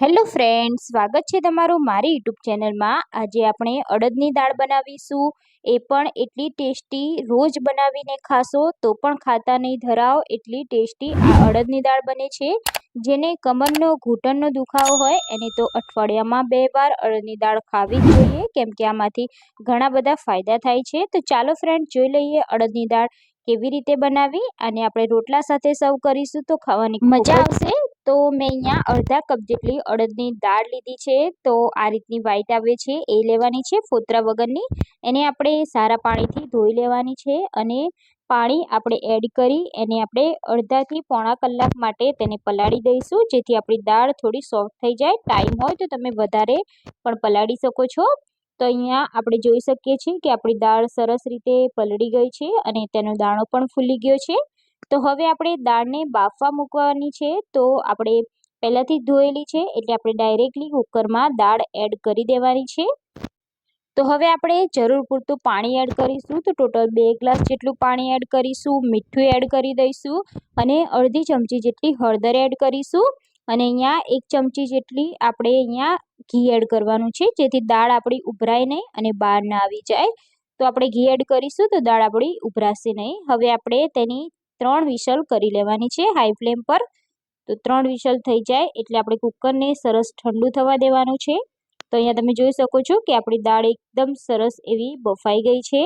Hello friend સ્વાગત છે તમારું મારી યુટ્યુબ ચેનલમાં. આજે આપણે અડદની દાળ બનાવીશું. એ પણ એટલી ટેસ્ટી, રોજ બનાવીને ખાશો તો પણ ખાતા નહીં ધરાવ. એટલી ટેસ્ટી આ અડદની દાળ બને છે, જેને કમરનો, ઘૂંટણનો દુખાવો હોય, એને તો અઠવાડિયામાં બે વાર અડદની દાળ ખાવી જોઈએ, કેમ કે આમાંથી ઘણા બધા ફાયદા થાય છે. તો ચાલો ફ્રેન્ડ જોઈ લઈએ અડદની દાળ કેવી રીતે બનાવી અને આપણે રોટલા સાથે સર્વ કરીશું તો ખાવાની મજા આવશે. તો મેં અહીંયા અડધા કપ જેટલી અડદની દાળ લીધી છે. તો આ રીતની વ્હાઈટ આવે છે. એ લેવાની છે ફોતરા વગરની. એને આપણે સારા પાણીથી ધોઈ લેવાની છે અને પાણી આપણે એડ કરી એને આપણે અડધાથી પોણા કલાક માટે તેને પલાળી દઈશું. જેથી આપણી દાળ થોડી સોફ્ટ થઈ જાય. ટાઈમ હોય તો તમે વધારે પણ પલાળી શકો છો. તો અહીંયા આપણે જોઈ શકીએ છીએ કે આપણી દાળ સરસ રીતે પલળી ગઈ છે અને તેનો દાણો પણ ફૂલી ગયો છે. તો હવે આપણે દાળને બાફવા મૂકવાની છે. તો આપણે પહેલાંથી ધોયેલી છે, એટલે આપણે ડાયરેક્ટલી કુકરમાં દાળ એડ કરી દેવાની છે. તો હવે આપણે જરૂર પૂરતું પાણી એડ કરીશું. તો ટોટલ બે ગ્લાસ જેટલું પાણી એડ કરીશું, મીઠું એડ કરી દઈશું અને અડધી ચમચી જેટલી હળદર એડ કરીશું. અને અહીંયા એક ચમચી જેટલી આપણે અહીંયા ઘી એડ કરવાનું છે, જેથી દાળ આપણી ઉભરાય નહીં અને બહાર ના આવી જાય. તો આપણે ઘી એડ કરીશું તો દાળ આપણી ઉભરાશે નહીં. હવે આપણે તેની ત્રણ વિશલ કરી લેવાની છે હાઈ ફ્લેમ પર. તો ત્રણ વિશલ થઈ જાય એટલે આપણે કુકરને સરસ ઠંડુ થવા દેવાનું છે. તો અહીંયા તમે જોઈ શકો છો કે આપણી દાળ એકદમ સરસ એવી બફાઈ ગઈ છે.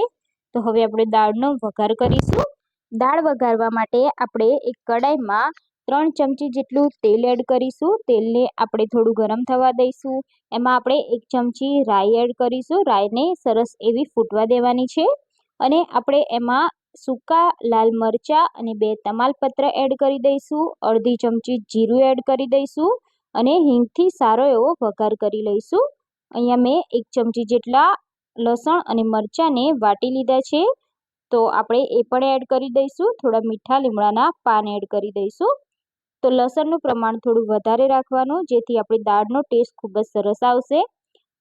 તો હવે આપણે દાળનો વઘાર કરીશું. દાળ વઘારવા માટે આપણે એક કડાઈમાં ત્રણ ચમચી જેટલું તેલ એડ કરીશું. તેલને આપણે થોડું ગરમ થવા દઈશું. એમાં આપણે એક ચમચી રાઈ એડ કરીશું. રાઈને સરસ એવી ફૂટવા દેવાની છે. અને આપણે એમાં સૂકા, લાલ મરચાં અને બે તમાલપત્ર એડ કરી દઈશું. અડધી ચમચી જીરું એડ કરી દઈશું અને હિંગથી સારો એવો વઘાર કરી લઈશું. અહીંયા મેં એક ચમચી જેટલા લસણ અને મરચાંને વાટી લીધા છે. તો આપણે એ પણ એડ કરી દઈશું. થોડા મીઠા લીમડાના પાન એડ કરી દઈશું. તો લસણનું પ્રમાણ થોડું વધારે રાખવાનું, જેથી આપણી દાળનો ટેસ્ટ ખૂબ જ સરસ આવશે.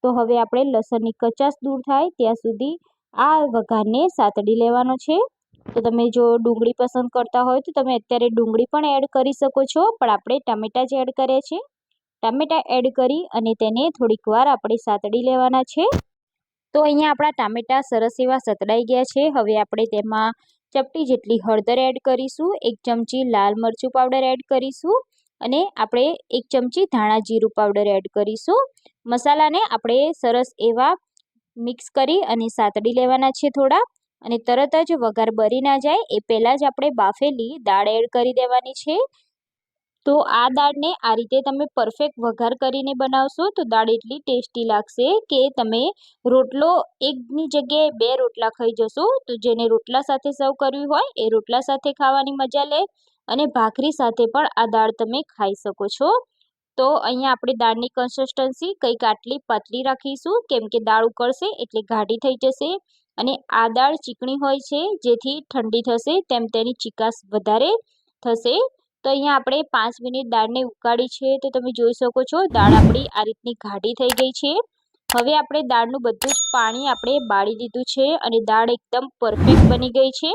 તો હવે આપણે લસણની કચાશ દૂર થાય, ત્યાં સુધી આ વઘારને સાતડી લેવાનો છે. તો તમે જો ડુંગળી પસંદ કરતા હોય તો તમે અત્યારે ડુંગળી પણ એડ કરી શકો છો, પણ આપણે ટામેટાં જ એડ કર્યા છે. ટામેટાં એડ કરી અને તેને થોડીક વાર આપણે સાતડી લેવાના છે. તો અહીંયા આપણા ટામેટાં સરસ એવા સતડાઈ ગયા છે. હવે આપણે તેમાં ચપટી જેટલી હળદર એડ કરીશું, એક ચમચી લાલ મરચું પાવડર એડ કરીશું અને આપણે એક ચમચી ધાણા જીરું પાવડર એડ કરીશું. મસાલાને આપણે સરસ એવા મિક્સ કરી અને સાતડી લેવાના છે થોડા. અને તરત જ વઘાર બરી ના જાય એ પહેલાં જ આપણે બાફેલી દાળ એડ કરી દેવાની છે. તો આ દાળને આ રીતે તમે પરફેક્ટ વઘાર કરીને બનાવશો તો દાળ એટલી ટેસ્ટી લાગશે કે તમે રોટલો એકની જગ્યાએ બે રોટલા ખાઈ જશો તો જેને રોટલા સાથે સર્વ કરવી હોય એ રોટલા સાથે ખાવાની મજા લે અને ભાખરી સાથે પણ આ દાળ તમે ખાઈ શકો છો. તો અહીંયા આપણે દાળની કન્સિસ્ટન્સી કંઈક આટલી પાતળી રાખીશું કેમ કે દાળ ઉકળશે એટલે ગાઢી થઈ જશે. અને આ દાળ ચીકણી હોય છે, જેથી ઠંડી થશે, તેમ તેની ચિકાસ વધારે થશે. તો અહીંયા આપણે પાંચ મિનિટ દાળને ઉકાળી છે, તો તમે જોઈ શકો છો, દાળ આપણી આ રીતની ઘાટી થઈ ગઈ છે. હવે આપણે દાળનું બધું જ પાણી આપણે બાળી દીધું છે અને દાળ એકદમ પરફેક્ટ બની ગઈ છે.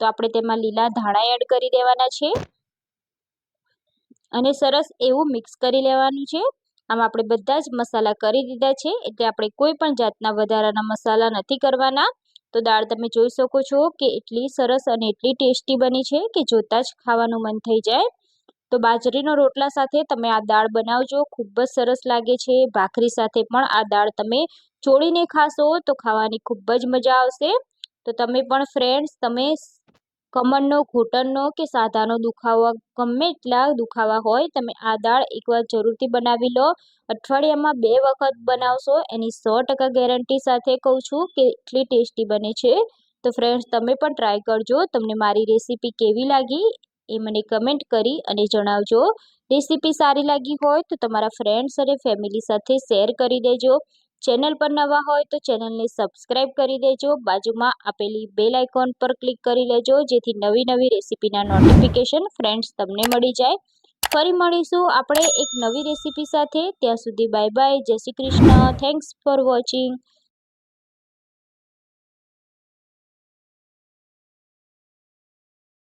તો આપણે તેમાં લીલા ધાણા એડ કરી દેવાના છે. અને સરસ એવું મિક્સ કરી લેવાનું છે. આમ આપણે બધા જ મસાલા કરી દીધા છે એટલે આપણે કોઈ પણ જાતના વધારાના મસાલા નથી કરવાના. તો દાળ તમે જોઈ શકો છો કે એટલી સરસ અને એટલી ટેસ્ટી બની છે કે જોતાં જ ખાવાનું મન થઈ જાય. તો બાજરીનો રોટલા સાથે તમે આ દાળ બનાવજો, ખૂબ જ સરસ લાગે છે. ભાખરી સાથે પણ આ દાળ તમે ચોળીને ખાશો તો ખાવાની ખૂબ જ મજા આવશે. તો તમે પણ ફ્રેન્ડ્સ તમે કમરનો, ઘૂંટણનો કે સાધાનો દુખાવો ગમે એટલા દુખાવા હોય, તમે આ દાળ એકવાર જરૂરથી બનાવી લો. અઠવાડિયામાં બે વખત બનાવશો. એની સો ટકા ગેરંટી સાથે કહું છું કે એટલી ટેસ્ટી બને છે. તો ફ્રેન્ડ્સ તમે પણ ટ્રાય કરજો. તમને મારી રેસીપી કેવી લાગી એ મને કમેન્ટ કરી અને જણાવજો. રેસીપી સારી લાગી હોય તો તમારા ફ્રેન્ડ્સ અને ફેમિલી સાથે શેર કરી દેજો. ચેનલ પર નવા હોય તો ચેનલને સબસ્ક્રાઇબ કરી દેજો. બાજુમાં આપેલી બેલ આઇકોન પર ક્લિક કરી લેજો, જેથી નવી નવી રેસીપીના નોટિફિકેશન ફ્રેન્ડ્સ તમને મળી જાય. ફરી મળીશું આપણે એક નવી રેસીપી સાથે. ત્યાં સુધી બાય બાય જય Shri Krishna. Thanks for watching